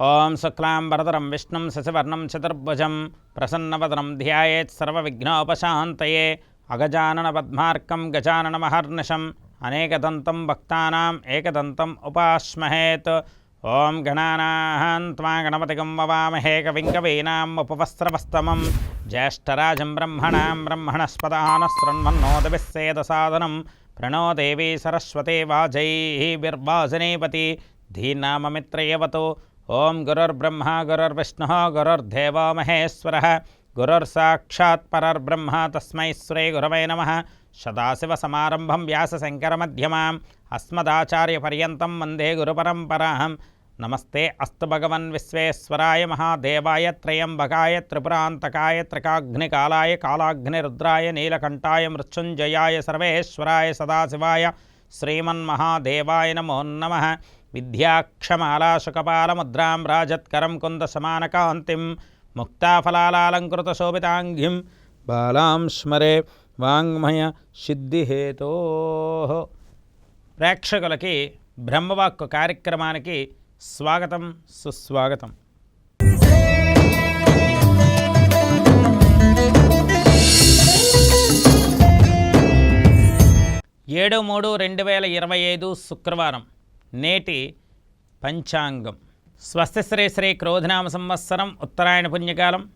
ఓం శుక్లాంబరధరం విష్ణుం శశివర్ణం చతుర్భుజం ప్రసన్నవదనం ధ్యాయేత్ సర్వవిఘ్నోపశాంతయే అగజానన పద్మార్కం గజాననమహర్నిశం అనేకదంతం భక్తానాం ఏకదంతం ఉపాస్మహేత్ ఓం గణానాహం త్వా గణపతిగం వవామహే కవిం కవీనాం ఉపవస్త్రవస్తమం జ్యేష్ఠరాజం బ్రహ్మణాం బ్రహ్మణస్పదానశృణ్వన్నోదవిస్సేదసాదనం ప్రణో దేవీ సరస్వతే వాజైర్వాజనేపతి ధీనామమిత్రయవతు ओम गुरर्ब्रह्म गुरुर्विष्णुः गुरर्देव महेश्वर। गुरुर्साक्षात् परर्ब्रह्म तस्मै श्री गुरवे नमः। सदाशिवसमारम्भं व्यासशङ्करमध्यमाम्। अस्मदाचार्यपर्यन्तं वंदे गुरुपरम्परां नमस्ते अस्त भगवन् विश्वेश्वराय महादेवाय त्रयम्बकाय त्रिपुरांतकाय त्रिकाघ्निकालाय कालाग्निरुद्राय नीलकण्ठाय मृत्युंजयाय सर्वेश्वराय सदाशिवाय श्रीमन्महादेवाय नमो नमः। విద్యాక్షమాలాశుకపాలముద్రాం రాజత్కరం కుందసమానకాంతిం ముక్తాఫలాలంకృతశోభితాంఘిం బాలాం స్మరే వాంగ్మయ సిద్ధిహేతో. ప్రేక్షకులకి బ్రహ్మవాక్కు కార్యక్రమానికి స్వాగతం సుస్వాగతం. ఏడు మూడు రెండు వేల ఇరవై ఐదు శుక్రవారం. నేటి పంచాంగం. స్వస్తి శ్రీ శ్రీ క్రోధనామ సంవత్సరం ఉత్తరాయణ పుణ్యకాలం.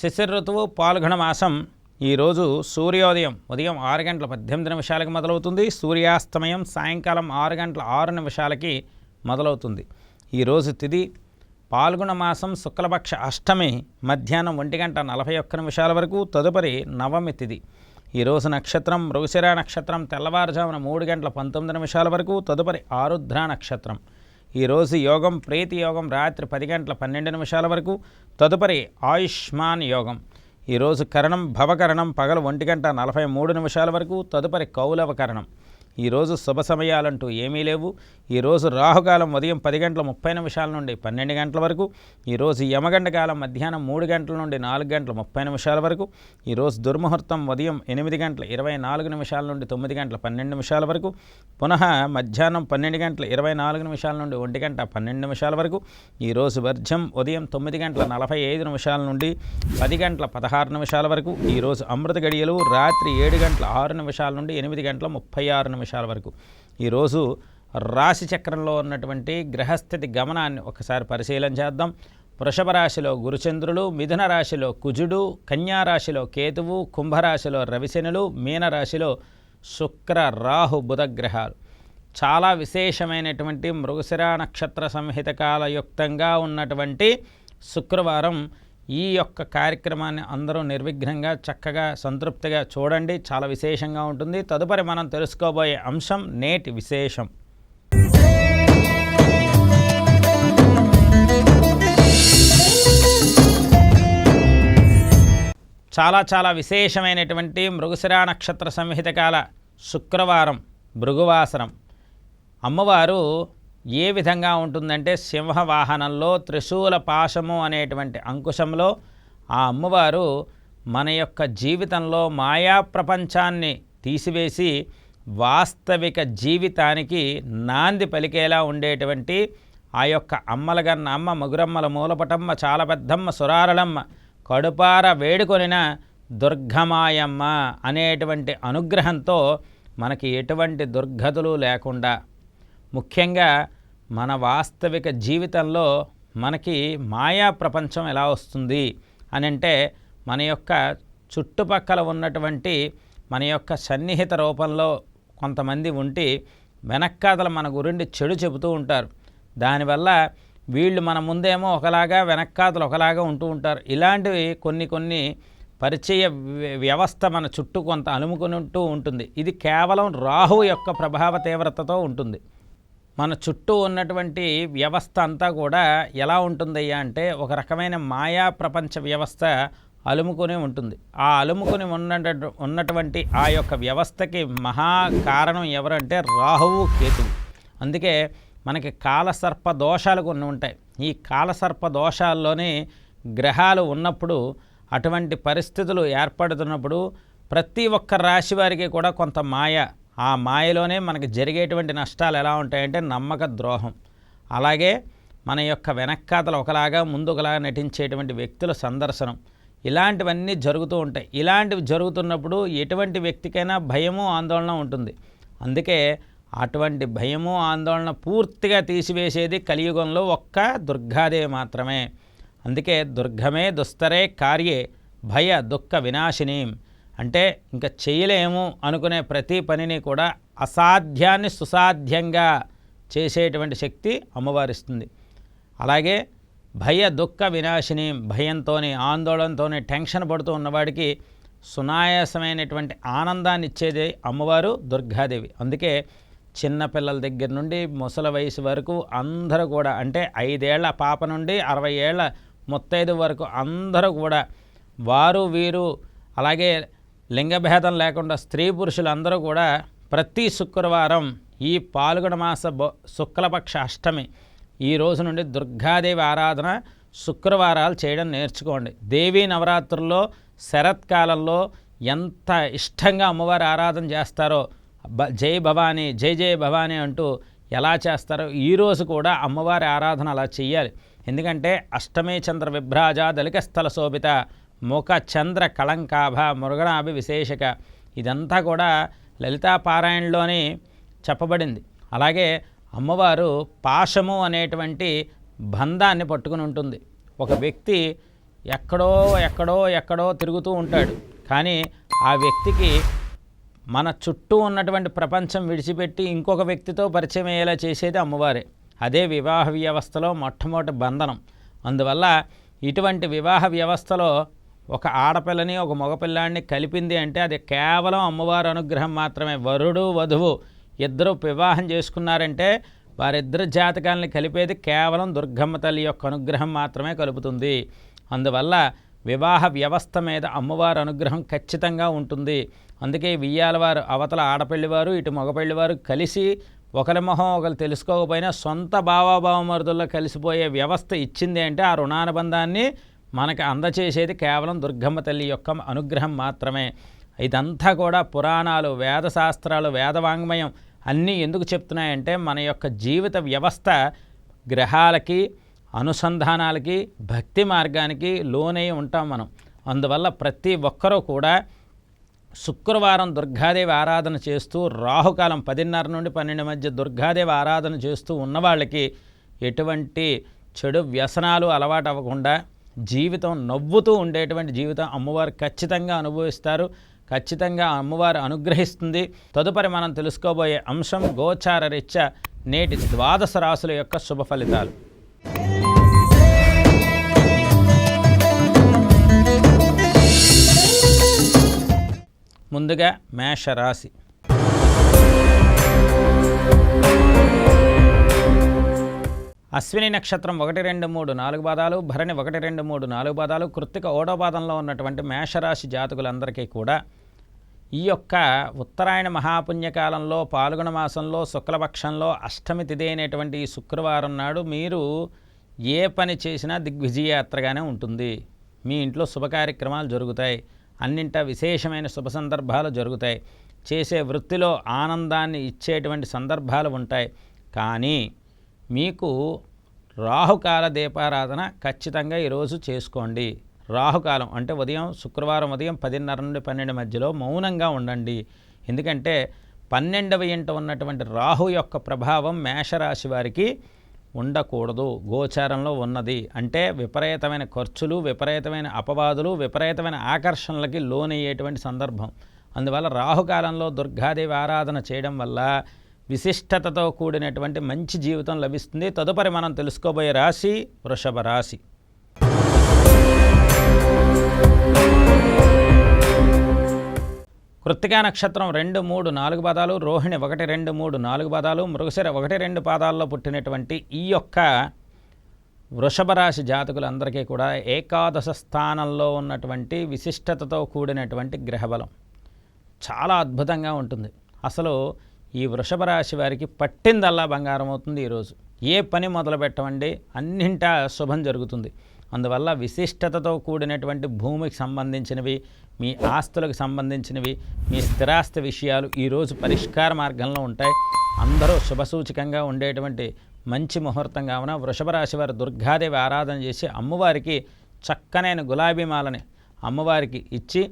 శిశిర ఋతువు పాల్గొన మాసం. ఈరోజు సూర్యోదయం ఉదయం ఆరు గంటల పద్దెనిమిది నిమిషాలకి మొదలవుతుంది. సూర్యాస్తమయం సాయంకాలం ఆరు గంటల ఆరు నిమిషాలకి మొదలవుతుంది. ఈరోజు తిది పాల్గొన మాసం శుక్లపక్ష అష్టమి మధ్యాహ్నం ఒంటి గంట నలభై ఒక్క నిమిషాల వరకు. తదుపరి నవమి తిది. ఈరోజు నక్షత్రం మృగశిర నక్షత్రం తెల్లవారుజామున మూడు గంటల పంతొమ్మిది నిమిషాల వరకు తదుపరి ఆరుద్ర నక్షత్రం. ఈరోజు యోగం ప్రీతి యోగం రాత్రి పది గంటల పన్నెండు నిమిషాల వరకు తదుపరి ఆయుష్మాన్ యోగం. ఈరోజు కరణం భవకరణం పగలు ఒంటి గంట నలభై మూడు నిమిషాల వరకు తదుపరి కౌలవకరణం ఈరోజు శుభ సమయాలంటూ ఏమీ లేవు. ఈరోజు రాహుకాలం ఉదయం పది గంటల ముప్పై నిమిషాల నుండి పన్నెండు గంటల వరకు ఈరోజు యమగండ కాలం మధ్యాహ్నం మూడు గంటల నుండి నాలుగు గంటల ముప్పై నిమిషాల వరకు ఈరోజు దుర్ముహూర్తం ఉదయం ఎనిమిది గంటల ఇరవై నాలుగు నిమిషాల నుండి తొమ్మిది గంటల పన్నెండు నిమిషాల వరకు పునః మధ్యాహ్నం పన్నెండు గంటల ఇరవై నాలుగు నిమిషాల నుండి ఒంటి గంట పన్నెండు నిమిషాల వరకు ఈరోజు వర్జం ఉదయం తొమ్మిది గంటల నలభై ఐదు నిమిషాల నుండి పది గంటల పదహారు నిమిషాల వరకు ఈరోజు అమృత గడియలు రాత్రి ఏడు గంటల ఆరు నిమిషాల నుండి ఎనిమిది గంటల ముప్పై ఆరు నిమిషాలు వరకు. ఈరోజు రాశి చక్రంలో ఉన్నటువంటి గ్రహస్థితి గమనాన్ని ఒకసారి పరిశీలన చేద్దాం. వృషభ రాశిలో గురుచంద్రులు మిథున రాశిలో కుజుడు కన్యా రాశిలో కేతువు కుంభరాశిలో రవిశనులు మీనరాశిలో శుక్ర రాహు బుధగ్రహాలు చాలా విశేషమైనటువంటి మృగశిరా నక్షత్ర సంహిత కాలయుక్తంగా ఉన్నటువంటి శుక్రవారం ఈ యొక్క కార్యక్రమాన్ని అందరూ నిర్విఘ్నంగా చక్కగా సంతృప్తిగా చూడండి. చాలా విశేషంగా ఉంటుంది. తదుపరి మనం తెలుసుకోబోయే అంశం నేటి విశేషం. చాలా చాలా విశేషమైనటువంటి మృగశిరా నక్షత్ర సంహిత కాల శుక్రవారం భృగువాసరం. అమ్మవారు ఏ విధంగా ఉంటుందంటే సింహవాహనంలో త్రిశూల పాశము అనేటువంటి అంకుశంలో ఆ అమ్మవారు మన యొక్క జీవితంలో మాయా ప్రపంచాన్ని తీసివేసి వాస్తవిక జీవితానికి నాంది పలికేలా ఉండేటువంటి ఆ యొక్క అమ్మలగన్న అమ్మ ముగురమ్మల మూలపటమ్మ చాలా పెద్దమ్మ సురారళమ్మ కడుపార వేడుకొనిన దుర్గమాయమ్మ అనేటువంటి అనుగ్రహంతో మనకి ఎటువంటి దుర్గతులు లేకుండా ముఖ్యంగా మన వాస్తవిక జీవితంలో మనకి మాయా ప్రపంచం ఎలా వస్తుంది అని అంటే మన యొక్క చుట్టుపక్కల ఉన్నటువంటి మన యొక్క సన్నిహిత రూపంలో కొంతమంది ఉండి వెనక్కాతల మన గురించి చెడు చెబుతూ ఉంటారు. దానివల్ల వీళ్ళు మన ముందేమో ఒకలాగా వెనక్కాతలు ఒకలాగా ఉంటూ ఉంటారు. ఇలాంటివి కొన్ని కొన్ని పరిచయ వ్య- వ్యవస్థ మన చుట్టూ కొంత అలుముకుంటూ ఉంటుంది. ఇది కేవలం రాహు యొక్క ప్రభావ తీవ్రతతో ఉంటుంది. మన చుట్టూ ఉన్నటువంటి వ్యవస్థ అంతా కూడా ఎలా ఉంటుందయ్యా అంటే ఒక రకమైన మాయా ప్రపంచ వ్యవస్థ అలుముకొని ఉంటుంది. ఆ అలుముకొని ఉన్న ఉన్నటువంటి ఆ యొక్క వ్యవస్థకి మహా కారణం ఎవరంటే రాహువు కేతువు. అందుకే మనకి కాలసర్ప దోషాలు కొన్ని ఉంటాయి. ఈ కాలసర్ప దోషాల్లోనే గ్రహాలు ఉన్నప్పుడు అటువంటి పరిస్థితులు ఏర్పడుతున్నప్పుడు ప్రతి ఒక్క రాశి వారికి కూడా కొంత మాయ ఆ మాయలోనే మనకి జరిగేటువంటి నష్టాలు ఎలా ఉంటాయంటే నమ్మక ద్రోహం. అలాగే మన యొక్క వెనక్కాతలు ఒకలాగా ముందు ఒకలాగా నటించేటువంటి వ్యక్తుల సందర్శనం. ఇలాంటివన్నీ జరుగుతూ ఉంటాయి. ఇలాంటివి జరుగుతున్నప్పుడు ఎటువంటి వ్యక్తికైనా భయము ఆందోళన ఉంటుంది. అందుకే అటువంటి భయము ఆందోళన పూర్తిగా తీసివేసేది కలియుగంలో ఒక్క దుర్గాదేవి మాత్రమే. అందుకే దుర్గమే దుస్తరే కార్యే భయ దుఃఖ వినాశిని. అంటే ఇంకా చేయలేము అనుకునే ప్రతి పనిని కూడా అసాధ్యాన్ని సుసాధ్యంగా చేసేటువంటి శక్తి అమ్మవారిస్తుంది. అలాగే భయ దుఃఖ వినాశిని భయంతోని ఆందోళనతోని టెన్షన్ పడుతూ ఉన్నవాడికి సునాయాసమైనటువంటి ఆనందాన్ని ఇచ్చేది అమ్మవారు దుర్గాదేవి. అందుకే చిన్నపిల్లల దగ్గర నుండి ముసల వయసు వరకు అందరూ కూడా అంటే ఐదేళ్ళ పాప నుండి అరవై ఏళ్ళ ముత్తైదు వరకు అందరూ కూడా వారు వీరు అలాగే లింగభేదం లేకుండా స్త్రీ పురుషులు అందరూ కూడా ప్రతి శుక్రవారం ఈ పాల్గొన మాస శుక్లపక్ష అష్టమి ఈ రోజు నుండి దుర్గాదేవి ఆరాధన శుక్రవారాలు చేయడం నేర్చుకోండి. దేవీ నవరాత్రుల్లో శరత్కాలంలో ఎంత ఇష్టంగా అమ్మవారి ఆరాధన చేస్తారో జై భవానీ జై జై భవానీ అంటూ ఎలా చేస్తారో ఈరోజు కూడా అమ్మవారి ఆరాధన అలా చెయ్యాలి. ఎందుకంటే అష్టమే చంద్ర విభ్రాజ దళికస్థల శోభిత ముఖ చంద్ర కళంకాభ మురుగనాభి విశేషక ఇదంతా కూడా లలితా పారాయణలోని చెప్పబడింది. అలాగే అమ్మవారు పాశము అనేటువంటి బంధాన్ని పట్టుకుని ఉంటుంది. ఒక వ్యక్తి ఎక్కడో ఎక్కడో ఎక్కడో తిరుగుతూ ఉంటాడు. కానీ ఆ వ్యక్తికి మన చుట్టూ ఉన్నటువంటి ప్రపంచం విడిచిపెట్టి ఇంకొక వ్యక్తితో పరిచయం అయ్యేలా చేసేది అమ్మవారే. అదే వివాహ వ్యవస్థలో మొట్టమొదటి బంధనం. అందువల్ల ఇటువంటి వివాహ వ్యవస్థలో ఒక ఆడపిల్లని ఒక మగపిల్లాడిని కలిపింది అంటే అది కేవలం అమ్మవారి అనుగ్రహం మాత్రమే. వరుడు వధువు ఇద్దరు వివాహం చేసుకున్నారంటే వారిద్దరు జాతకాలని కలిపేది కేవలం దుర్గమ్మ తల్లి యొక్క అనుగ్రహం మాత్రమే కలుపుతుంది. అందువల్ల వివాహ వ్యవస్థ మీద అమ్మవారి అనుగ్రహం ఖచ్చితంగా ఉంటుంది. అందుకే వియ్యాలవారు అవతల ఆడపల్లివారు ఇటు మగపల్లివారు కలిసి ఒకరి మొహం ఒకరు తెలుసుకోకపోయినా సొంత భావాభావమరుదుల్లో కలిసిపోయే వ్యవస్థ ఇచ్చింది అంటే ఆ రుణానుబంధాన్ని మనకి అందచేసేది కేవలం దుర్గమ్మ తల్లి యొక్క అనుగ్రహం మాత్రమే. ఇదంతా కూడా పురాణాలు వేదశాస్త్రాలు వేదవాంగ్మయం అన్నీ ఎందుకు చెప్తున్నాయంటే మన యొక్క జీవిత వ్యవస్థ గ్రహాలకి అనుసంధానాలకి భక్తి మార్గానికి లోనై ఉంటాం మనం. అందువల్ల ప్రతి ఒక్కరూ కూడా శుక్రవారం దుర్గాదేవి ఆరాధన చేస్తూ రాహుకాలం పదిన్నర నుండి పన్నెండు మధ్య దుర్గాదేవి ఆరాధన చేస్తూ ఉన్నవాళ్ళకి ఎటువంటి చెడు వ్యసనాలు అలవాటు అవ్వకుండా జీవితం నవ్వుతూ ఉండేటువంటి జీవితం అమ్మవారు ఖచ్చితంగా అనుభవిస్తారు ఖచ్చితంగా అమ్మవారు అనుగ్రహిస్తుంది. తదుపరి మనం తెలుసుకోబోయే అంశం గోచార రీత్యా నేటి ద్వాదశ రాశుల యొక్క శుభ ఫలితాలు. ముందుగా మేషరాశి. అశ్విని నక్షత్రం ఒకటి రెండు మూడు నాలుగు పాదాలు భరణి ఒకటి రెండు మూడు నాలుగు పాదాలు కృత్తిక ఓడో పాదంలో ఉన్నటువంటి మేషరాశి జాతకులందరికీ కూడా ఈ యొక్క ఉత్తరాయణ మహాపుణ్యకాలంలో పాల్గొన మాసంలో శుక్లపక్షంలో అష్టమి తిథి అయినటువంటి ఈ శుక్రవారం నాడు మీరు ఏ పని చేసినా దిగ్విజయయాత్రగానే ఉంటుంది. మీ ఇంట్లో శుభ కార్యక్రమాలు జరుగుతాయి. అన్నింట విశేషమైన శుభ సందర్భాలు జరుగుతాయి. చేసే వృత్తిలో ఆనందాన్ని ఇచ్చేటువంటి సందర్భాలు ఉంటాయి. కానీ మీకు రాహుకాల దీపారాధన ఖచ్చితంగా ఈరోజు చేసుకోండి. రాహుకాలం అంటే ఉదయం శుక్రవారం ఉదయం పదిన్నర నుండి పన్నెండు మధ్యలో మౌనంగా ఉండండి. ఎందుకంటే పన్నెండవ ఇంట ఉన్నటువంటి రాహు యొక్క ప్రభావం మేషరాశి వారికి ఉండకూడదు. గోచారంలో ఉన్నది. అంటే విపరీతమైన ఖర్చులు విపరీతమైన అపవాదులు విపరీతమైన ఆకర్షణలకి లోనయ్యేటువంటి సందర్భం. అందువల్ల రాహుకాలంలో దుర్గాదేవి ఆరాధన చేయడం వల్ల విశిష్టతతో కూడినటువంటి మంచి జీవితం లభిస్తుంది. తదుపరి మనం తెలుసుకోబోయే రాశి వృషభ రాశి. కృత్తికా నక్షత్రం రెండు మూడు నాలుగు పాదాలు రోహిణి ఒకటి రెండు మూడు నాలుగు పాదాలు మృగశిర ఒకటి రెండు పాదాల్లో పుట్టినటువంటి ఈ యొక్క వృషభ రాశి జాతకులందరికీ కూడా ఏకాదశ స్థానంలో ఉన్నటువంటి విశిష్టతతో కూడినటువంటి గ్రహబలం. చాలా అద్భుతంగా ఉంటుంది. అసలు ఈ వృషభ రాశి వారికి పట్టిందల్లా బంగారం అవుతుంది ఈరోజు. ఏ పని మొదలు పెట్టమండి? అన్నింటా శుభం జరుగుతుంది. అందువల్ల విశిష్టతతో కూడినటువంటి భూమికి సంబంధించినవి మీ ఆస్తులకు సంబంధించినవి మీ స్థిరాస్తి విషయాలు ఈరోజు పరిష్కార మార్గంలో ఉంటాయి. అందరూ శుభసూచకంగా ఉండేటువంటి మంచి ముహూర్తం కావున వృషభ రాశి వారు దుర్గాదేవి ఆరాధన చేసి అమ్మవారికి చక్కనైన గులాబీ మాలని అమ్మవారికి ఇచ్చి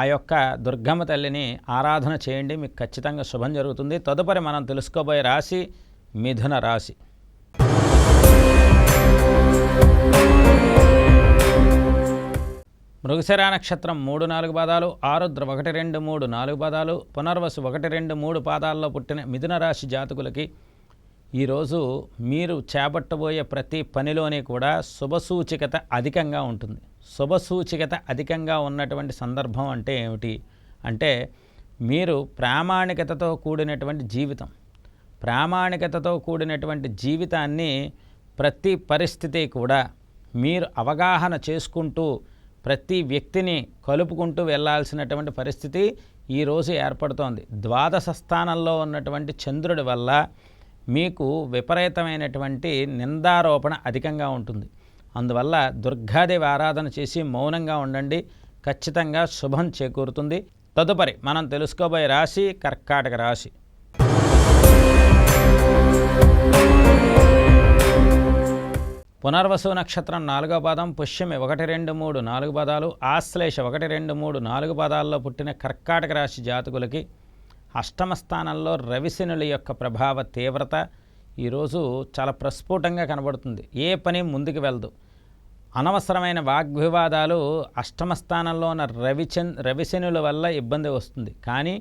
ఆ యొక్క దుర్గమ్మ తల్లిని ఆరాధన చేయండి మీకు ఖచ్చితంగా శుభం జరుగుతుంది. తదుపరి మనం తెలుసుకోబోయే రాశి మిథున రాశి. మృగశిర నక్షత్రం మూడు నాలుగు పాదాలు ఆరుద్ర ఒకటి రెండు మూడు నాలుగు పాదాలు పునర్వసు ఒకటి రెండు మూడు పాదాల్లో పుట్టిన మిథున రాశి జాతకులకి ఈరోజు మీరు చేపట్టబోయే ప్రతి పనిలోని కూడా శుభసూచికత అధికంగా ఉంటుంది. శుభసూచికత అధికంగా ఉన్నటువంటి సందర్భం అంటే ఏమిటి? అంటే మీరు ప్రామాణికతతో కూడినటువంటి జీవితం ప్రామాణికతతో కూడినటువంటి జీవితాన్ని ప్రతి పరిస్థితి కూడా మీరు అవగాహన చేసుకుంటూ ప్రతి వ్యక్తిని కలుపుకుంటూ వెళ్ళాల్సినటువంటి పరిస్థితి ఈరోజు ఏర్పడుతోంది. ద్వాదశ స్థానంలో ఉన్నటువంటి చంద్రుడి వల్ల మీకు విపరీతమైనటువంటి నిందారోపణ అధికంగా ఉంటుంది. అందువల్ల దుర్గాదేవి ఆరాధన చేసి మౌనంగా ఉండండి. ఖచ్చితంగా శుభం చేకూరుతుంది. తదుపరి మనం తెలుసుకోబోయే రాశి కర్కాటక రాశి. పునర్వసు నక్షత్రం నాలుగో పాదం పుష్యమి ఒకటి రెండు మూడు నాలుగు పదాలు ఆశ్లేష ఒకటి రెండు మూడు నాలుగు పదాల్లో పుట్టిన కర్కాటక రాశి జాతకులకి అష్టమ స్థానంలో రవిశనుల యొక్క ప్రభావ తీవ్రత ఈరోజు చాలా ప్రస్ఫుటంగా కనబడుతుంది. ఏ పని ముందుకు వెళ్దు. అనవసరమైన వాగ్వివాదాలు అష్టమ స్థానంలో ఉన్న రవిచన్ రవిశనుల వల్ల ఇబ్బంది వస్తుంది. కానీ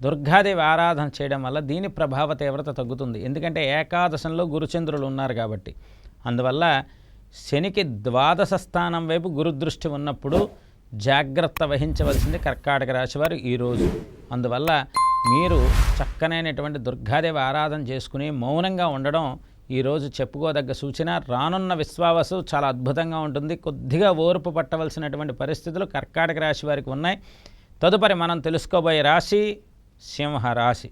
దుర్గాదేవి ఆరాధన చేయడం వల్ల దీని ప్రభావ తీవ్రత తగ్గుతుంది. ఎందుకంటే ఏకాదశంలో గురుచంద్రులు ఉన్నారు కాబట్టి. అందువల్ల శనికి ద్వాదశ స్థానం వైపు గురుదృష్టి ఉన్నప్పుడు జాగ్రత్త వహించవలసింది కర్కాటక రాశివారు ఈరోజు అందువల్ల మీరు చక్కనైనటువంటి దుర్గాదేవి ఆరాధన చేసుకుని మౌనంగా ఉండడం ఈరోజు చెప్పుకోదగ్గ సూచన రానున్న విశ్వావసు చాలా అద్భుతంగా ఉంటుంది. కొద్దిగా ఓర్పు పట్టవలసినటువంటి పరిస్థితులు కర్కాటక రాశి వారికి ఉన్నాయి. తదుపరి మనం తెలుసుకోబోయే రాశి సింహరాశి.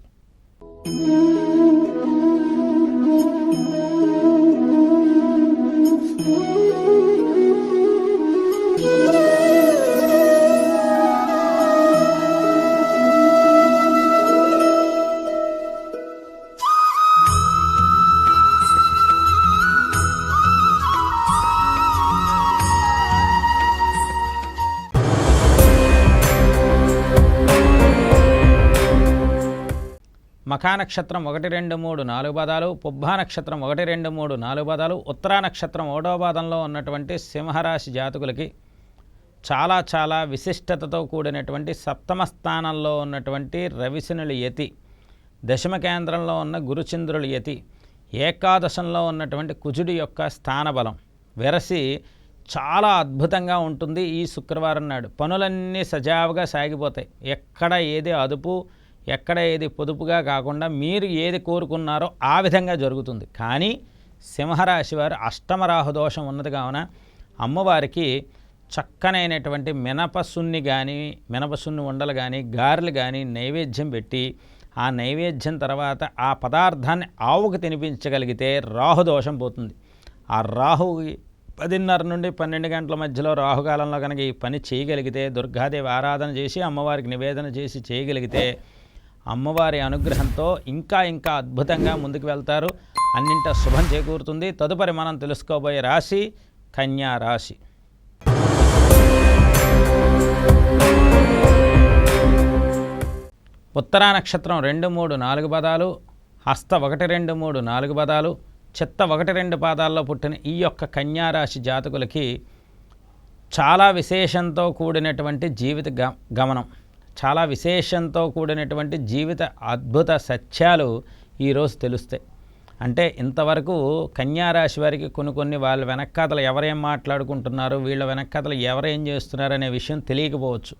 మఖా నక్షత్రం ఒకటి రెండు మూడు నాలుగు పదాలు పుబ్బా నక్షత్రం ఒకటి రెండు మూడు నాలుగు పదాలు ఉత్తరా నక్షత్రం ఒకటో పాదంలో ఉన్నటువంటి సింహరాశి జాతకులకి చాలా చాలా విశిష్టతతో కూడినటువంటి సప్తమ స్థానంలో ఉన్నటువంటి రవిశనుల యతి దశమ కేంద్రంలో ఉన్న గురుచంద్రుల యతి ఏకాదశంలో ఉన్నటువంటి కుజుడి యొక్క స్థానబలం వెరసి చాలా అద్భుతంగా ఉంటుంది ఈ శుక్రవారం నాడు. పనులన్నీ సజావుగా సాగిపోతాయి. ఎక్కడ ఏది అదుపు ఎక్కడ ఏది పొదుపుగా కాకుండా మీరు ఏది కోరుకున్నారో ఆ విధంగా జరుగుతుంది. కానీ సింహరాశి వారు అష్టమరాహు దోషం ఉన్నది కావున అమ్మవారికి చక్కనైనటువంటి మినపసున్ని కానీ మినపసున్ని ఉండలు కానీ గారెలు కానీ నైవేద్యం పెట్టి ఆ నైవేద్యం తర్వాత ఆ పదార్థాన్ని ఆవుకు తినిపించగలిగితే రాహు దోషం పోతుంది. ఆ రాహు పదిన్నర నుండి పన్నెండు గంటల మధ్యలో రాహుకాలంలో కనుక ఈ పని చేయగలిగితే దుర్గాదేవి ఆరాధన చేసి అమ్మవారికి నివేదన చేసి చేయగలిగితే అమ్మవారి అనుగ్రహంతో ఇంకా ఇంకా అద్భుతంగా ముందుకు వెళ్తారు. అన్నింట శుభం చేకూరుతుంది. తదుపరి మనం తెలుసుకోబోయే రాశి కన్యా రాశి. ఉత్తరా నక్షత్రం రెండు మూడు నాలుగు పదాలు హస్త ఒకటి రెండు మూడు నాలుగు పదాలు చిత్త ఒకటి రెండు పాదాల్లో పుట్టిన ఈ యొక్క కన్యారాశి జాతకులకి చాలా విశేషంతో కూడినటువంటి జీవిత గ గమనం. చాలా విశేషంతో కూడినటువంటి జీవిత అద్భుత సత్యాలు ఈరోజు తెలుస్తాయి. అంటే ఇంతవరకు కన్యారాశి వారికి కొన్ని కొన్ని వాళ్ళ వెనక్కాతలు ఎవరేం మాట్లాడుకుంటున్నారు వీళ్ళ వెనక్కాతలు ఎవరేం చేస్తున్నారు అనే విషయం తెలియకపోవచ్చు.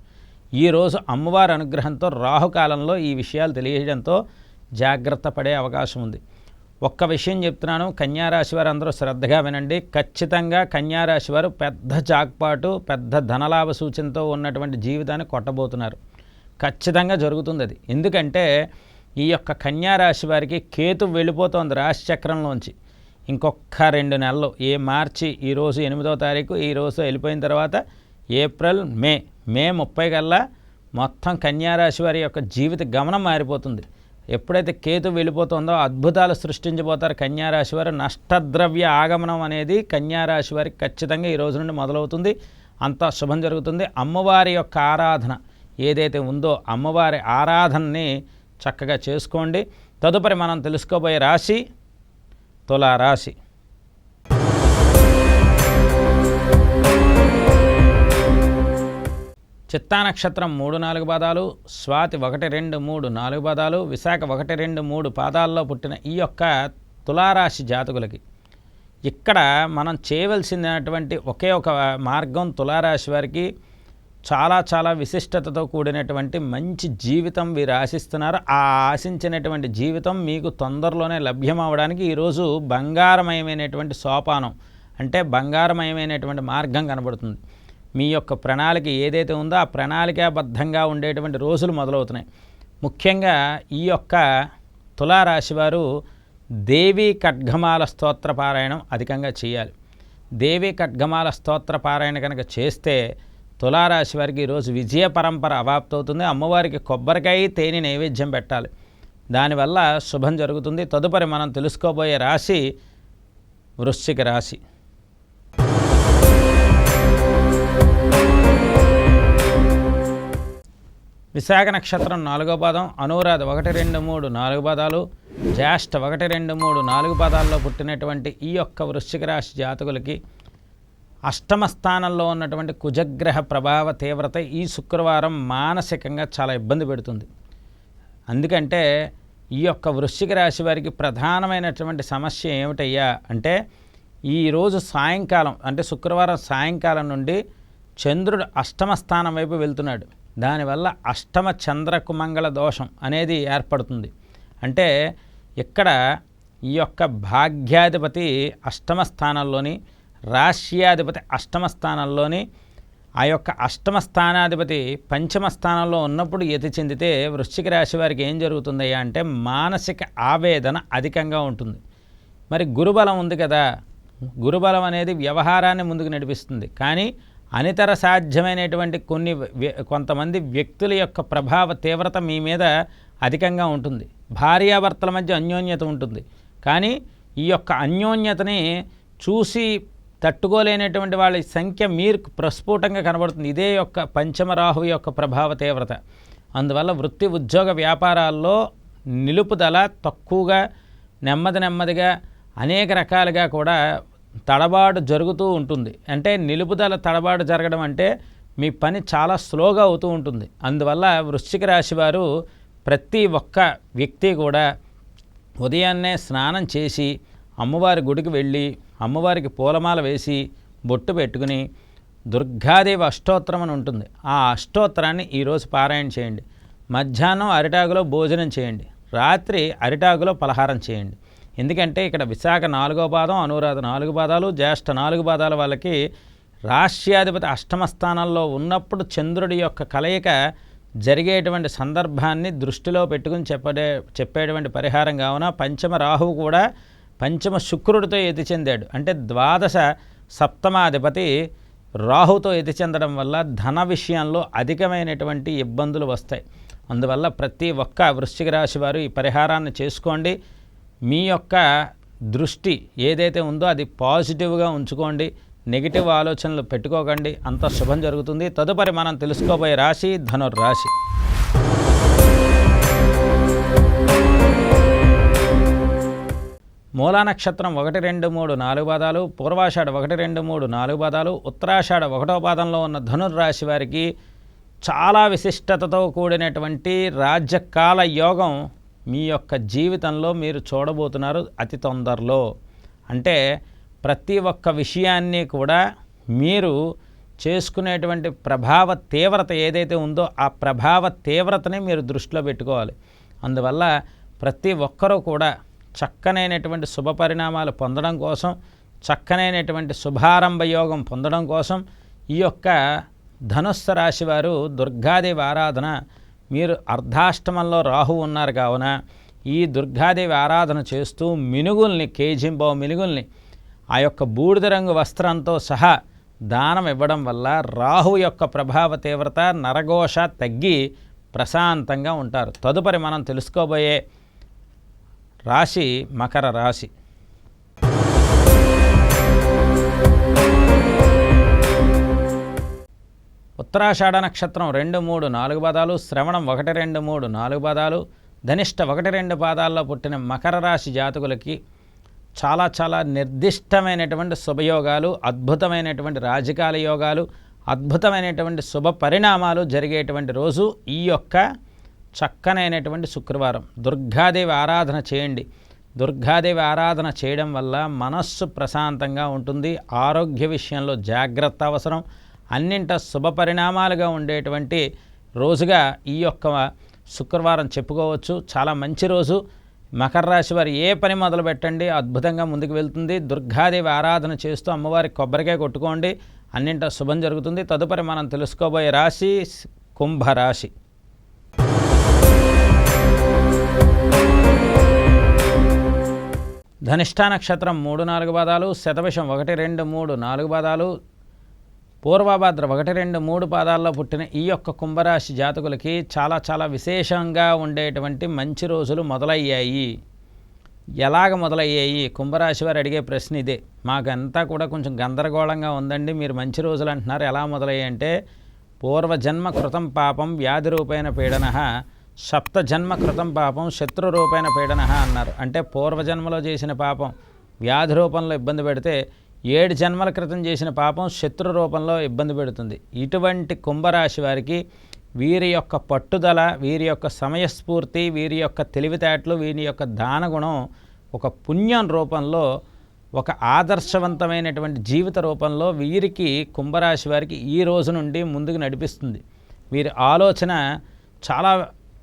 ఈరోజు అమ్మవారి అనుగ్రహంతో రాహుకాలంలో ఈ విషయాలు తెలియడంతో జాగ్రత్త పడే అవకాశం ఉంది. ఒక్క విషయం చెప్తున్నాను కన్యారాశి వారు అందరూ శ్రద్ధగా వినండి. ఖచ్చితంగా కన్యారాశి వారు పెద్ద జాక్పాటు పెద్ద ధనలాభ సూచనతో ఉన్నటువంటి జీవితాన్ని కొట్టబోతున్నారు. ఖచ్చితంగా జరుగుతుంది అది. ఎందుకంటే ఈ యొక్క కన్యారాశి వారికి కేతు వెళ్ళిపోతుంది రాశి చక్రంలోంచి ఇంకొక రెండు నెలలు ఏ మార్చి ఈరోజు ఎనిమిదో తారీఖు ఈరోజు వెళ్ళిపోయిన తర్వాత ఏప్రిల్ మే మే ముప్పై కల్లా మొత్తం కన్యారాశి వారి యొక్క జీవిత గమనం మారిపోతుంది. ఎప్పుడైతే కేతు వెళ్ళిపోతుందో అద్భుతాలు సృష్టించబోతారు కన్యారాశి వారు. నష్టద్రవ్య ఆగమనం అనేది కన్యారాశి వారికి ఖచ్చితంగా ఈ రోజు నుండి మొదలవుతుంది. అంతా శుభం జరుగుతుంది. అమ్మవారి యొక్క ఆరాధన ఏదైతే ఉందో అమ్మవారి ఆరాధనని చక్కగా చేసుకోండి. తదుపరి మనం తెలుసుకోబోయే రాశి తులారాశి. చిత్తా నక్షత్రం మూడు నాలుగు పాదాలు స్వాతి ఒకటి రెండు మూడు నాలుగు పాదాలు విశాఖ ఒకటి రెండు మూడు పాదాల్లో పుట్టిన ఈ యొక్క తులారాశి జాతకులకి ఇక్కడ మనం చేయవలసినటువంటి ఒకే ఒక మార్గం తులారాశి వారికి చాలా చాలా విశిష్టతతో కూడినటువంటి మంచి జీవితం వీరు ఆశిస్తున్నారు. ఆ ఆశించినటువంటి జీవితం మీకు తొందరలోనే లభ్యం అవ్వడానికి ఈరోజు బంగారమయమైనటువంటి సోపానం అంటే బంగారమయమైనటువంటి మార్గం కనబడుతుంది. మీ యొక్క ప్రణాళిక ఏదైతే ఉందో ఆ ప్రణాళికాబద్ధంగా ఉండేటువంటి రోజులు మొదలవుతున్నాయి. ముఖ్యంగా ఈ యొక్క తులారాశి వారు దేవీ ఖడ్గమాల స్తోత్ర పారాయణం అధికంగా చేయాలి. దేవీ ఖడ్గమాల స్తోత్ర పారాయణ కనుక చేస్తే తులారాశి వారికి ఈరోజు విజయ పరంపర అవాప్తవుతుంది. అమ్మవారికి కొబ్బరికాయ తేనె నైవేద్యం పెట్టాలి. దానివల్ల శుభం జరుగుతుంది. తదుపరి మనం తెలుసుకోబోయే రాశి వృశ్చిక రాశి. విశాఖ నక్షత్రం నాలుగో పాదం అనురాధ ఒకటి రెండు మూడు నాలుగు పాదాలు జ్యేష్ఠ ఒకటి రెండు మూడు నాలుగు పాదాల్లో పుట్టినటువంటి ఈ యొక్క వృశ్చిక రాశి జాతకులకి అష్టమ స్థానంలో ఉన్నటువంటి కుజగ్రహ ప్రభావ తీవ్రత ఈ శుక్రవారం మానసికంగా చాలా ఇబ్బంది పెడుతుంది. అందుకంటే ఈ యొక్క వృశ్చిక రాశి వారికి ప్రధానమైనటువంటి సమస్య ఏమిటయ్యా అంటే ఈరోజు సాయంకాలం అంటే శుక్రవారం సాయంకాలం నుండి చంద్రుడు అష్టమ స్థానం వైపు వెళ్తున్నాడు. దానివల్ల అష్టమ చంద్రకుమంగళ దోషం అనేది ఏర్పడుతుంది. అంటే ఇక్కడ ఈ యొక్క భాగ్యాధిపతి అష్టమ స్థానంలోని రాష్ట్రీయాధిపతి అష్టమ స్థానంలోని ఆ యొక్క అష్టమ స్థానాధిపతి పంచమ స్థానంలో ఉన్నప్పుడు ఎతి చెందితే వృశ్చిక రాశి వారికి ఏం జరుగుతుందయ్యా అంటే మానసిక ఆవేదన అధికంగా ఉంటుంది. మరి గురుబలం ఉంది కదా. గురుబలం అనేది వ్యవహారాన్ని ముందుకు నడిపిస్తుంది. కానీ అనితర సాధ్యమైనటువంటి కొన్ని వ్య- కొంతమంది వ్యక్తుల యొక్క ప్రభావ తీవ్రత మీ మీద అధికంగా ఉంటుంది. భార్యాభర్తల మధ్య అన్యోన్యత ఉంటుంది. కానీ ఈ యొక్క అన్యోన్యతని చూసి తట్టుకోలేనటువంటి వాళ్ళ సంఖ్య మీరు ప్రస్ఫుటంగా కనబడుతుంది. ఇదే యొక్క పంచమరాహు యొక్క ప్రభావ తీవ్రత. అందువల్ల వృత్తి ఉద్యోగ వ్యాపారాల్లో నిలుపుదల తక్కువగా నెమ్మది నెమ్మదిగా అనేక రకాలుగా కూడా తడబాటు జరుగుతూ ఉంటుంది. అంటే నిలుపుదల తడబాటు జరగడం అంటే మీ పని చాలా స్లోగా అవుతూ ఉంటుంది. అందువల్ల వృశ్చిక రాశి వారు ప్రతి ఒక్క వ్యక్తి కూడా ఉదయాన్నే స్నానం చేసి అమ్మవారి గుడికి వెళ్ళి అమ్మవారికి పూలమాల వేసి బొట్టు పెట్టుకుని దుర్గాదేవి అష్టోత్తరం అని ఉంటుంది. ఆ అష్టోత్తరాన్ని ఈరోజు పారాయణ చేయండి. మధ్యాహ్నం అరిటాకులో భోజనం చేయండి. రాత్రి అరిటాకులో పలహారం చేయండి. ఎందుకంటే ఇక్కడ విశాఖ నాలుగో పాదం అనురాధ నాలుగు పాదాలు జ్యేష్ఠ నాలుగు పాదాల వాళ్ళకి రాష్ట్రాధిపతి అష్టమ స్థానంలో ఉన్నప్పుడు చంద్రుడి యొక్క కలయిక జరిగేటువంటి సందర్భాన్ని దృష్టిలో పెట్టుకుని చెప్పడే చెప్పేటువంటి పరిహారం కావున పంచమ రాహువు కూడా పంచమ శుక్రుడితో ఎతి చెందాడు. అంటే ద్వాదశ సప్తమాధిపతి రాహుతో ఎతి చెందడం వల్ల ధన విషయంలో అధికమైనటువంటి ఇబ్బందులు వస్తాయి. అందువల్ల ప్రతి ఒక్క వృశ్చిక రాశి వారు ఈ పరిహారాన్ని చేసుకోండి. మీ యొక్క దృష్టి ఏదైతే ఉందో అది పాజిటివ్గా ఉంచుకోండి. నెగిటివ్ ఆలోచనలు పెట్టుకోకండి. అంత శుభం జరుగుతుంది. తదుపరి మనం తెలుసుకోబోయే రాశి ధనుర్రాశి. మూలా నక్షత్రం ఒకటి రెండు మూడు నాలుగు పాదాలు పూర్వాషాఢ ఒకటి రెండు మూడు నాలుగు పాదాలు ఉత్తరాషాఢ ఒకటో పాదంలో ఉన్న ధనుర్రాశి వారికి చాలా విశిష్టతతో కూడినటువంటి రాజ్యకాల యోగం మీ యొక్క జీవితంలో మీరు చూడబోతున్నారు అతి తొందరలో. అంటే ప్రతి ఒక్క విషయాన్ని కూడా మీరు చేసుకునేటువంటి ప్రభావ తీవ్రత ఏదైతే ఉందో ఆ ప్రభావ తీవ్రతని మీరు దృష్టిలో పెట్టుకోవాలి. అందువల్ల ప్రతి ఒక్కరూ కూడా చక్కనైనటువంటి శుభ పరిణామాలు పొందడం కోసం చక్కనైనటువంటి శుభారంభ యోగం పొందడం కోసం ఈ యొక్క ధనుస్సు రాశి వారు దుర్గాదేవి ఆరాధన. మీరు అర్ధాష్టమంలో రాహు ఉన్నారు కావున ఈ దుర్గాదేవి ఆరాధన చేస్తూ మినుగుల్ని కేజింబో మినుగుల్ని ఆ యొక్క బూడిద రంగు వస్త్రంతో సహా దానం ఇవ్వడం వల్ల రాహు యొక్క ప్రభావ తీవ్రత నరఘోష తగ్గి ప్రశాంతంగా ఉంటారు. తదుపరి మనం తెలుసుకోబోయే రాశి మకర రాశి. ఉత్తరాషాఢ నక్షత్రం రెండు మూడు నాలుగు పాదాలు శ్రవణం ఒకటి రెండు మూడు నాలుగు పాదాలు ధనిష్ట ఒకటి రెండు పాదాల్లో పుట్టిన మకర రాశి జాతకులకి చాలా చాలా నిర్దిష్టమైనటువంటి శుభయోగాలు అద్భుతమైనటువంటి రాజకాల యోగాలు అద్భుతమైనటువంటి శుభ పరిణామాలు జరిగేటువంటి రోజు ఈ యొక్క చక్కనైనటువంటి శుక్రవారం. దుర్గాదేవి ఆరాధన చేయండి. దుర్గాదేవి ఆరాధన చేయడం వల్ల మనస్సు ప్రశాంతంగా ఉంటుంది. ఆరోగ్య విషయంలో జాగ్రత్త అవసరం. అన్నింట శుభ పరిణామాలుగా ఉండేటువంటి రోజుగా ఈ యొక్క శుక్రవారం చెప్పుకోవచ్చు. చాలా మంచి రోజు. మకర రాశి వారు ఏ పని మొదలు పెట్టండి అద్భుతంగా ముందుకు వెళ్తుంది. దుర్గాదేవి ఆరాధన చేస్తూ అమ్మవారి కొబ్బరికాయ కొట్టుకోండి. అన్నింట శుభం జరుగుతుంది. తదుపరి మనం తెలుసుకోబోయే రాశి కుంభరాశి ధనిష్టా నక్షత్రం మూడు నాలుగు పాదాలు శతవిషం ఒకటి రెండు మూడు నాలుగు పాదాలు పూర్వభద్ర ఒకటి రెండు మూడు పాదాల్లో పుట్టిన ఈ యొక్క కుంభరాశి జాతకులకి చాలా చాలా విశేషంగా ఉండేటువంటి మంచి రోజులు మొదలయ్యాయి. ఎలాగ మొదలయ్యాయి? కుంభరాశి వారు అడిగే ప్రశ్న ఇదే. మాకంతా కూడా కొంచెం గందరగోళంగా ఉందండి. మీరు మంచి రోజులు అంటున్నారు. ఎలా మొదలయ్యాయి అంటే పూర్వజన్మ కృతం పాపం వ్యాధి రూపైన పీడన సప్త జన్మ కృతం పాపం శత్రు రూపేణ పీడన అన్నారు. అంటే పూర్వజన్మలో చేసిన పాపం వ్యాధి రూపంలో ఇబ్బంది పెడితే ఏడు జన్మల క్రితం చేసిన పాపం శత్రు రూపంలో ఇబ్బంది పెడుతుంది. ఇటువంటి కుంభరాశి వారికి వీరి యొక్క పట్టుదల వీరి యొక్క సమయస్ఫూర్తి వీరి యొక్క తెలివితేటలు వీరి యొక్క దానగుణం ఒక పుణ్యం రూపంలో ఒక ఆదర్శవంతమైనటువంటి జీవిత రూపంలో వీరికి కుంభరాశి వారికి ఈ రోజు నుండి ముందుకు నడిపిస్తుంది. వీరి ఆలోచన చాలా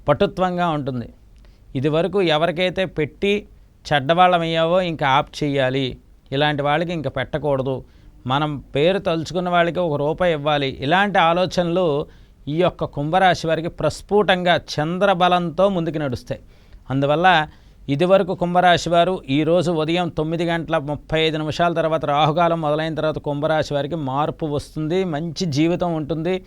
పటుత్వంగా ఉంటుంది. ఇదివరకు ఎవరికైతే పెట్టి చెడ్డవాళ్ళమయ్యావో ఇంకా ఆప్ చేయాలి ఇలాంటి వాళ్ళకి ఇంకా పెట్టకూడదు. మనం పేరు తలుచుకున్న వాళ్ళకి ఒక రూపాయి ఇవ్వాలి. ఇలాంటి ఆలోచనలు ఈ యొక్క కుంభరాశి వారికి ప్రస్ఫుటంగా చంద్రబలంతో ముందుకు నడుస్తాయి. అందువల్ల ఇదివరకు కుంభరాశి వారు ఈరోజు ఉదయం తొమ్మిది గంటల ముప్పై ఐదు నిమిషాల తర్వాత రాహుకాలం మొదలైన తర్వాత కుంభరాశి వారికి మార్పు వస్తుంది. మంచి జీవితం ఉంటుంది.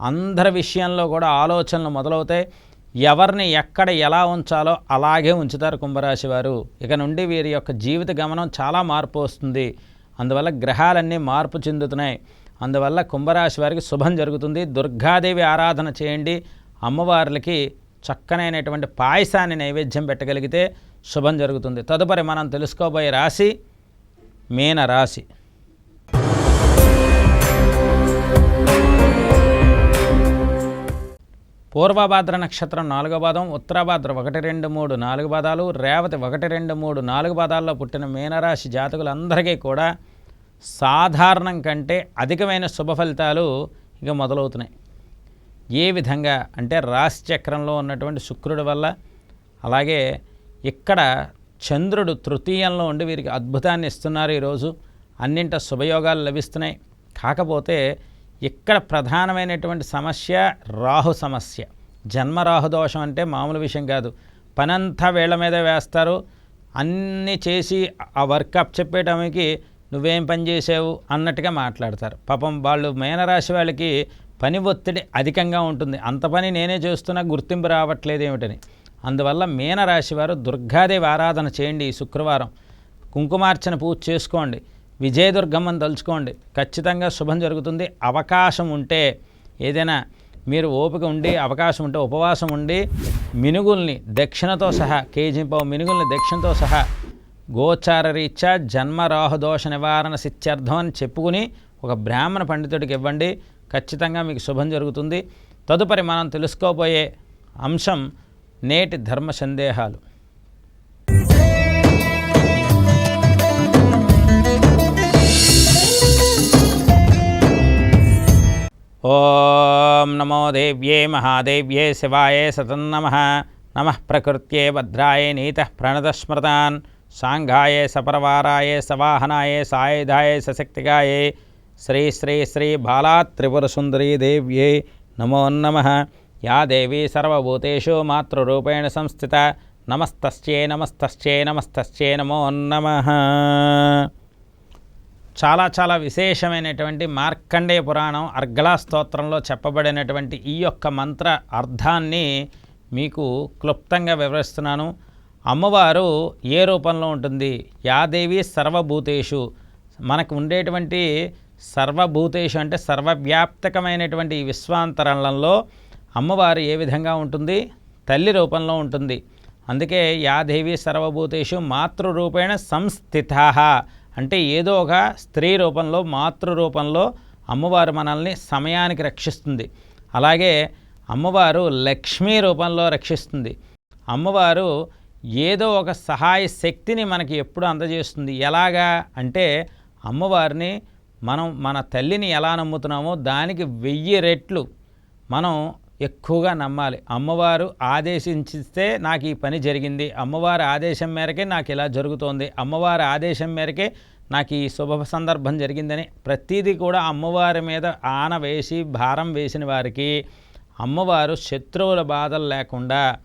అందరి విషయంలో కూడా ఆలోచనలు మొదలవుతాయి. ఎవరిని ఎక్కడ ఎలా ఉంచాలో అలాగే ఉంచుతారు కుంభరాశి వారు. ఇక నుండి వీరి యొక్క జీవిత గమనం చాలా మార్పు వస్తుంది. అందువల్ల గ్రహాలన్నీ మార్పు చెందుతున్నాయి. అందువల్ల కుంభరాశి వారికి శుభం జరుగుతుంది. దుర్గాదేవి ఆరాధన చేయండి. అమ్మవార్లకి చక్కనైనటువంటి పాయసాన్ని నైవేద్యం పెట్టగలిగితే శుభం జరుగుతుంది. తదుపరి మనం తెలుసుకోబోయే రాశి మీన రాశి పూర్వభాద్ర నక్షత్రం నాలుగో పాదం ఉత్తరాభాద్ర ఒకటి రెండు మూడు నాలుగు పాదాలు రేవతి ఒకటి రెండు మూడు నాలుగు పాదాల్లో పుట్టిన మీనరాశి జాతకులందరికీ కూడా సాధారణం కంటే అధికమైన శుభ ఫలితాలు ఇక మొదలవుతున్నాయి. ఏ విధంగా అంటే రాశి చక్రంలో ఉన్నటువంటి శుక్రుడి వల్ల అలాగే ఇక్కడ చంద్రుడు తృతీయంలో ఉండి వీరికి అద్భుతాన్ని ఇస్తున్నారు ఈరోజు. అన్నింట శుభయోగాలు లభిస్తున్నాయి. కాకపోతే ఇక్కడ ప్రధానమైనటువంటి సమస్య రాహు సమస్య. జన్మరాహు దోషం అంటే మామూలు విషయం కాదు. పనంతా వేళ్ళ మీద వేస్తారు. అన్నీ చేసి ఆ వర్క్ అప్ చెప్పేటమికి నువ్వేం పని చేసావు అన్నట్టుగా మాట్లాడతారు. పాపం వాళ్ళు మేనరాశి వాళ్ళకి పని ఒత్తిడి అధికంగా ఉంటుంది. అంత పని నేనే చేస్తున్నా గుర్తింపు రావట్లేదు ఏమిటని. అందువల్ల మీనరాశి వారు దుర్గాదేవి ఆరాధన చేయండి ఈ శుక్రవారం. కుంకుమార్చన పూజ చేసుకోండి. విజయదుర్గమ్మని తలుచుకోండి. ఖచ్చితంగా శుభం జరుగుతుంది. అవకాశం ఉంటే ఏదైనా మీరు ఓపిక ఉండి అవకాశం ఉంటే ఉపవాసం ఉండి మినుగుల్ని దక్షిణతో సహా కేజీ పావు మినుగుల్ని దక్షిణతో సహా గోచార రీత్యా జన్మరాహుదోష నివారణ సిత్యర్థం అని చెప్పుకుని ఒక బ్రాహ్మణ పండితుడికి ఇవ్వండి. ఖచ్చితంగా మీకు శుభం జరుగుతుంది. తదుపరి మనం తెలుసుకోబోయే అంశం నేటి ధర్మ సందేహాలు. ఓం నమో దేవ్యే మహాదేవ్యే శివాయే సతన్నమ నమ. ప్రకృత్యే భద్రాయ నీత ప్రణతస్మృతాన్ సాంఘాయే సపరవారాయే సవాహనాయే సాయుధాయే సశక్తిగాయే. శ్రీ శ్రీ శ్రీ బాలాత్రిపురసుందరీ దేవ్యే నమో నమ. యా దేవీ సర్వభూతేషు మాతృరూపేణ సంస్థిత. నమస్తస్యే నమస్తస్యే నమస్తస్యే నమో నమ. చాలా చాలా విశేషమైనటువంటి మార్కండేయ పురాణం అర్గళా స్తోత్రంలో చెప్పబడినటువంటి ఈ యొక్క మంత్ర అర్థాన్ని మీకు క్లుప్తంగా వివరిస్తున్నాను. అమ్మవారు ఏ రూపంలో ఉంటుంది? యాదేవి సర్వభూతేషు. మనకు ఉండేటువంటి సర్వభూతేషు అంటే సర్వవ్యాప్తకమైనటువంటి ఈ విశ్వాంతరంలో అమ్మవారు ఏ విధంగా ఉంటుంది? తల్లి రూపంలో ఉంటుంది. అందుకే యాదేవి సర్వభూతేషు మాతృరూపేణ సంస్థిత అంటే ఏదో ఒక స్త్రీ రూపంలో మాతృ రూపంలో అమ్మవారు మనల్ని సమయానికి రక్షిస్తుంది. అలాగే అమ్మవారు లక్ష్మీ రూపంలో రక్షిస్తుంది. అమ్మవారు ఏదో ఒక సహాయ శక్తిని మనకి ఎప్పుడు అందజేస్తుంది. ఎలాగా? అంటే అమ్మవారిని మనం మన తల్లిని ఎలా నమ్ముతున్నామో దానికి వెయ్యి రెట్లు మనం ఎక్కువగా నమ్మాలి. అమ్మవారు ఆదేశించిస్తే నాకు ఈ పని జరిగింది. అమ్మవారి ఆదేశం మేరకే నాకు ఇలా జరుగుతోంది. అమ్మవారి ఆదేశం మేరకే నాకు ఈ శుభ సందర్భం జరిగిందని ప్రతిదీ కూడా అమ్మవారి మీద ఆన వేసి భారం వేసిన వారికి అమ్మవారు శత్రువుల బాధలు లేకుండా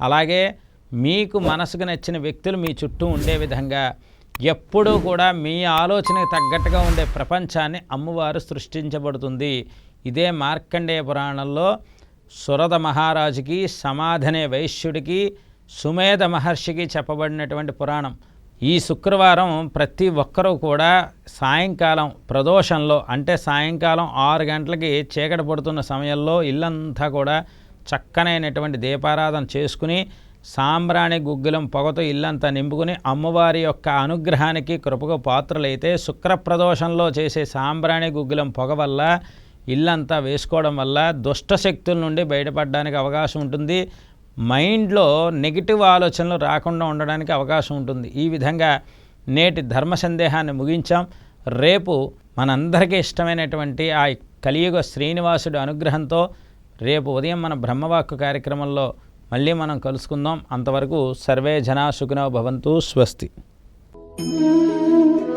అలాగే మీకు మనసుకు నచ్చిన వ్యక్తులు మీ చుట్టూ ఉండే విధంగా ఎప్పుడూ కూడా మీ ఆలోచనకు తగ్గట్టుగా ఉండే ప్రపంచాన్ని అమ్మవారు సృష్టించబడుతుంది. ఇదే మార్కండేయ పురాణంలో సురద మహారాజుకి సమాధనే వైశ్యుడికి సుమేధ మహర్షికి చెప్పబడినటువంటి పురాణం. ఈ శుక్రవారం ప్రతి ఒక్కరూ కూడా సాయంకాలం ప్రదోషంలో అంటే సాయంకాలం ఆరు గంటలకి చీకటి పడుతున్న సమయంలో ఇల్లంతా కూడా చక్కనైనటువంటి దీపారాధన చేసుకుని సాంబ్రాణి గుగ్గులం పొగతో ఇల్లంతా నింపుకుని అమ్మవారి యొక్క అనుగ్రహానికి కృపకు పాత్రలైతే శుక్రప్రదోషంలో చేసే సాంబ్రాణి గుగ్గులం పొగ వల్ల ఇల్లంతా వేసుకోవడం వల్ల దుష్ట శక్తుల నుండి బయటపడడానికి అవకాశం ఉంటుంది. మైండ్లో నెగిటివ్ ఆలోచనలు రాకుండా ఉండడానికి అవకాశం ఉంటుంది. ఈ విధంగా నేటి ధర్మ సందేహాన్ని ముగించాం. రేపు మనందరికీ ఇష్టమైనటువంటి ఆ కలియుగ శ్రీనివాసుడి అనుగ్రహంతో రేపు ఉదయం మన బ్రహ్మవాక్కు కార్యక్రమంలో మళ్ళీ మనం కలుసుకుందాం. అంతవరకు సర్వే జనా సుఖినో భవంతు స్వస్తి. thank you